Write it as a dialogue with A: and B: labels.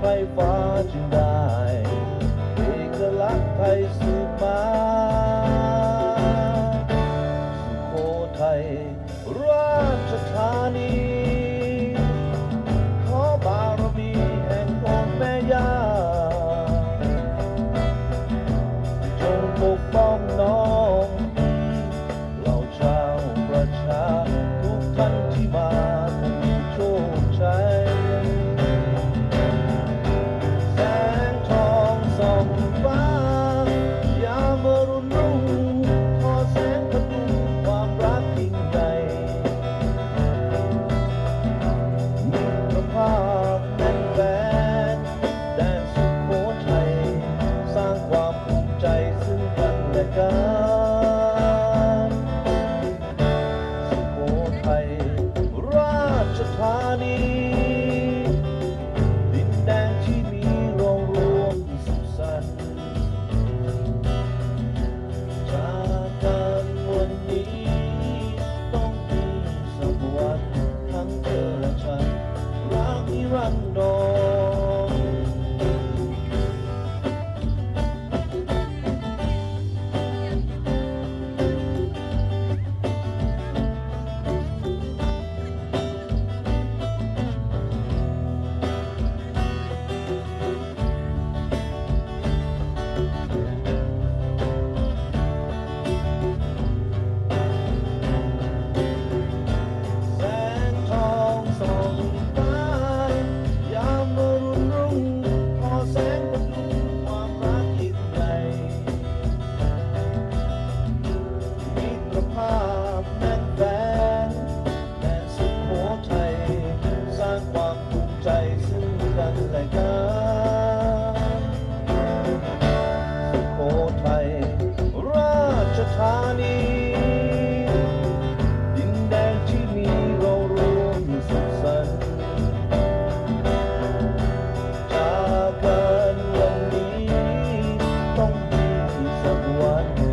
A: by far. การสุโขทัยราชธานี What?